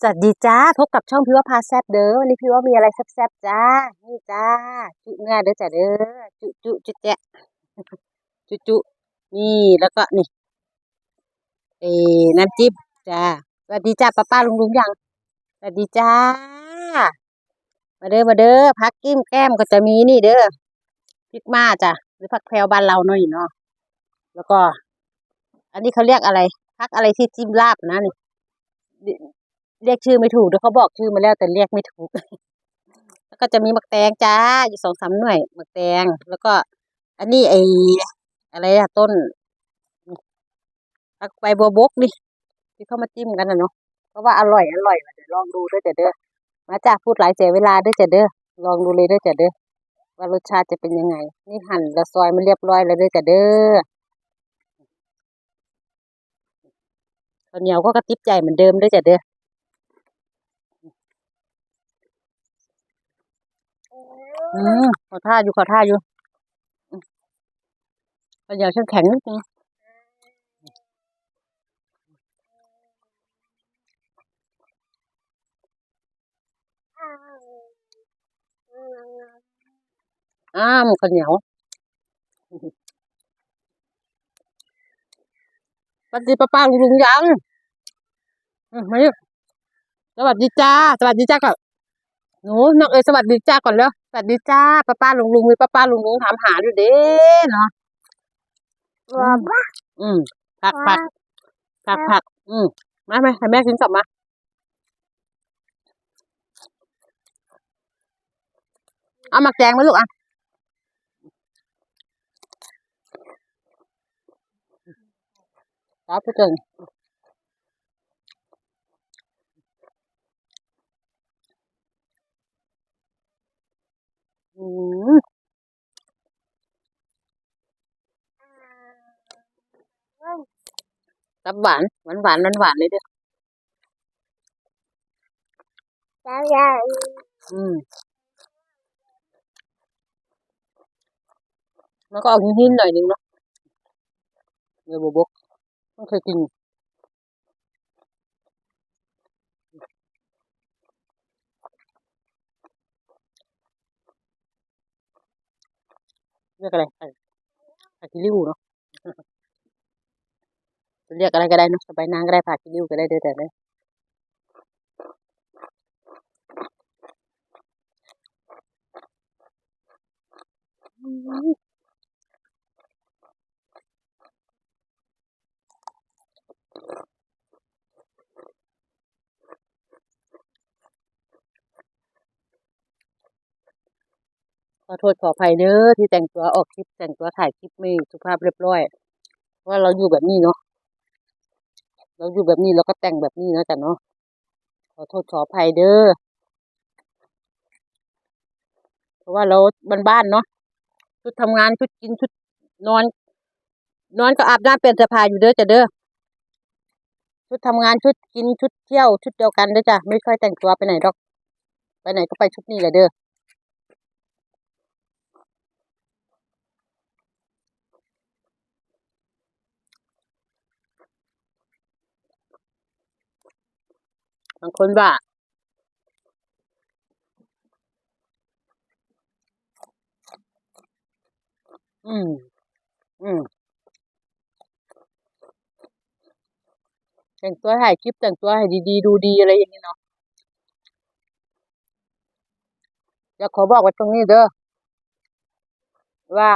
สวัสดีจ้าพบกับช่องพี่ว่าพาแซบเด้อวันนี้พี่ว่ามีอะไรแซบๆจ้านี่จ้าจุเนื้อเด้อจ้าเด้อจุจุจุแจจุจุนี่แล้วก็นี่เอ้น้ำจิ้มจ้าสวัสดีจ้าป้าป้าลุงลุงยังสวัสดีจ้า มาเด้อมาเด้อพักกิ้มแก้มก็จะมีนี่เด้อพริกมาจ้ะหรือผักแพรวบ้านเราหน่อยเนาะแล้วก็ อันนี้เขาเรียกอะไรพักอะไรที่จิ้มลาบนะนี่ เรียกชื่อไม่ถูกเดี๋ยวเขาบอกชื่อมาแล้วแต่เรียกไม่ถูก แล้วก็จะมีหมักแตงจ้าอยู่สองสามหน่วยหมักแตงแล้วก็ อันนี้ไออะไรอะต้นใบบัวบกนี่ที่เขามาจิ้มกันนะเนาะเพราะว่าอร่อยอร่อยเดี๋ยวลองดูด้วยจะเด้อมาจ้าพูดหลายเสียเวลาด้วยจะเด้อลองดูเลยด้วยจะเด้อว่ารสชาติจะเป็นยังไง นี่หั่นและซอยมันเรียบร้อยแล้วด้วยจะเด้อข้าวเหนียวก็กระติบใจเหมือนเดิมด้วยจ้ะเด้อ อืมขอท่าอยู่ขอท่าอยู่อืมข้าวเหนียวฉันแข็งนิดนึงอ้ามข้าวเหนียวสวัสดีป้าป้าลุงลุงยังมมาดิสวัสดีจ้า สวัสดีจ้าก่อน หนูน้องเอ๋ยสวัสดีจ้าก่อนแล้วสวัสดีจ้าป้าป้าลุงลุงมีป้าป้าลุงลุงถามหาอยู่เด้เนาะอืมอืมผักผักผักผักอืมมาไหมให้แม่กินกลับมาเอามาแกงไหมลูกอะครับพี่เกิงอืม กับหวานหวานหวานหวานหวานเลยเด้อแล้วยายอืมแล้วก็เอาหินๆหน่อยนึงเนาะเนื้อบบกต้องเคยกินเรียกอะไรไอ้ผักกิริ้วเนาะจะ เรียกอะไรก็ได้นะสบายนางก็ได้ผักกิริ้วก็ได้เด้อแต่เนี่ยขอโทษขออภัยเด้อที่แต่งตัวออกคลิปแต่งตัวถ่ายคลิปไม่สุภาพเรียบร้อย ว่าเราอยู่แบบนี้เนาะ เราอยู่แบบนี้เราก็แต่งแบบนี้นะจ๊ะเนาะขอโทษขออภัยเด้อเพราะว่าเราบ้านๆเนาะชุดทำงานชุดกินชุดนอน นอนก็อาบน้ำเปลี่ยนเสื้อผ้าอยู่เด้อจ้ะเด้อชุดทำงานชุดกินชุดเที่ยวชุดเดียวกันเด้อจ้ะไม่ค่อยแต่งตัวไปไหนหรอก ไปไหนก็ไปชุดนี้แหละเด้อ บางคนว่าอืม อืม แต่งตัวถ่ายคลิปแต่งตัวให้ดีๆ ดูดีอะไรอย่างนี้เนาะอยากขอบอกไว้ตรงนี้เด้อว่า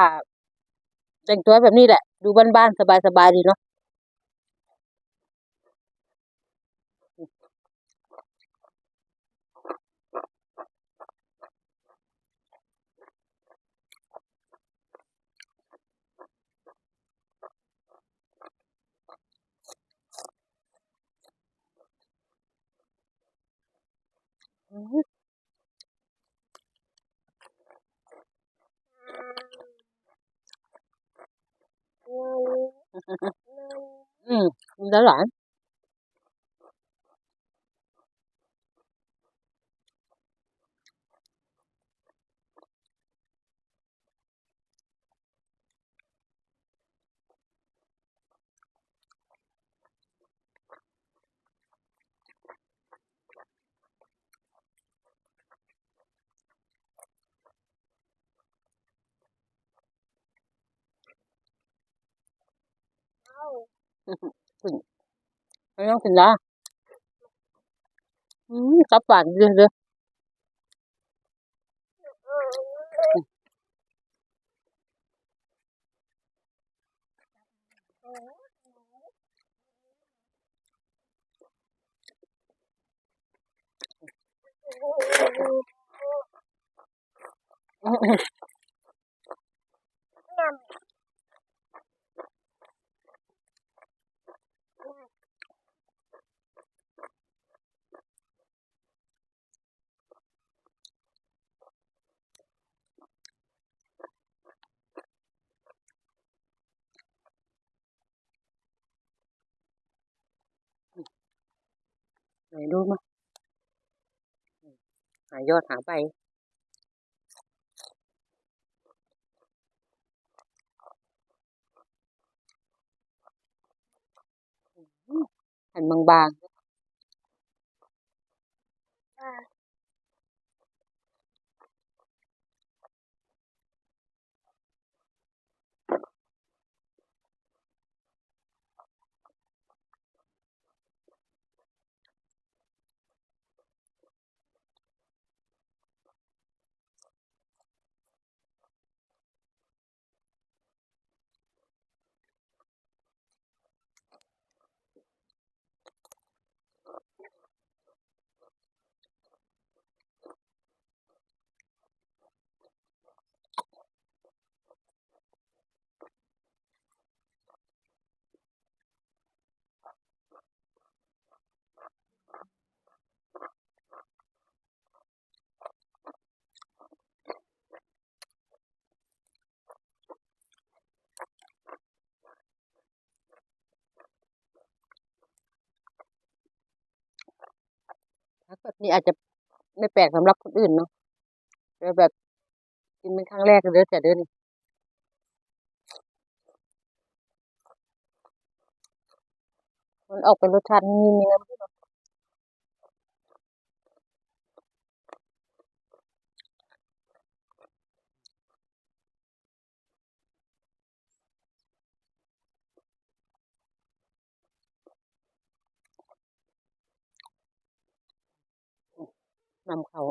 แต่งตัวแบบนี้แหละ ดูบ้านๆสบายๆดีเนาะ อืมอืมแล้วหลานไม่ต้องกินละอืมกับหวานเยอะเลยอืม ไหนดูมา หายอดหาไปหันบางๆ นี่อาจจะไม่แปลกสำหรับคนอื่นเนาะแต่แบบกินเป็นครั้งแรกเลยแต่เด้อนมันออกเป็นรสชาตินี่มีน้ำ นำเขา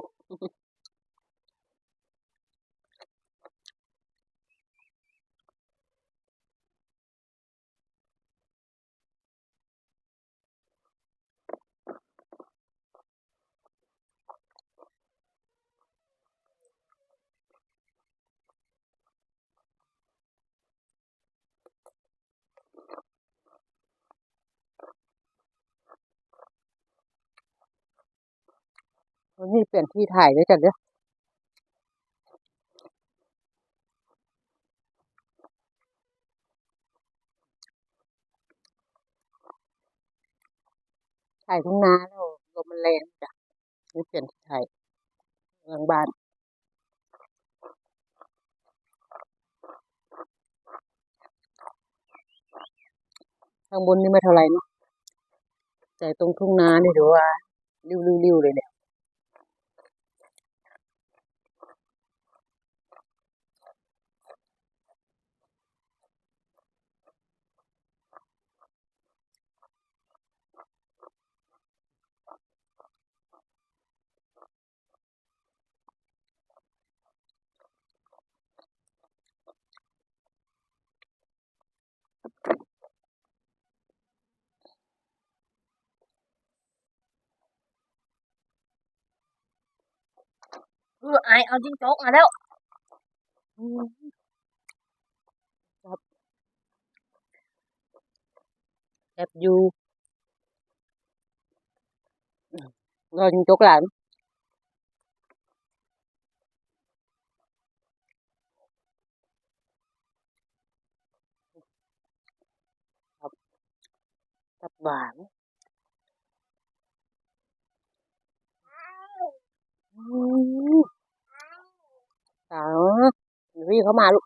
วันนี้เปลี่ยนที่ถ่ายด้วยจ้ะเด้อถ่ายทุ่งนาแล้วลมมันแรงจ้ะนี่เปลี่ยนที่ถ่ายหลังบ้านข้างบนนี่ไม่เท่าไรเนาะแต่ตรงทุ่งนานี่ดูว่าริ้วๆเลยเนี่ย เออไอเอาจิ้งจกมาแล้วอืมครับแอบอยู่รอจิ้งจกหลานครับตับหวานอืม สาววิ่งเข้ามาลูก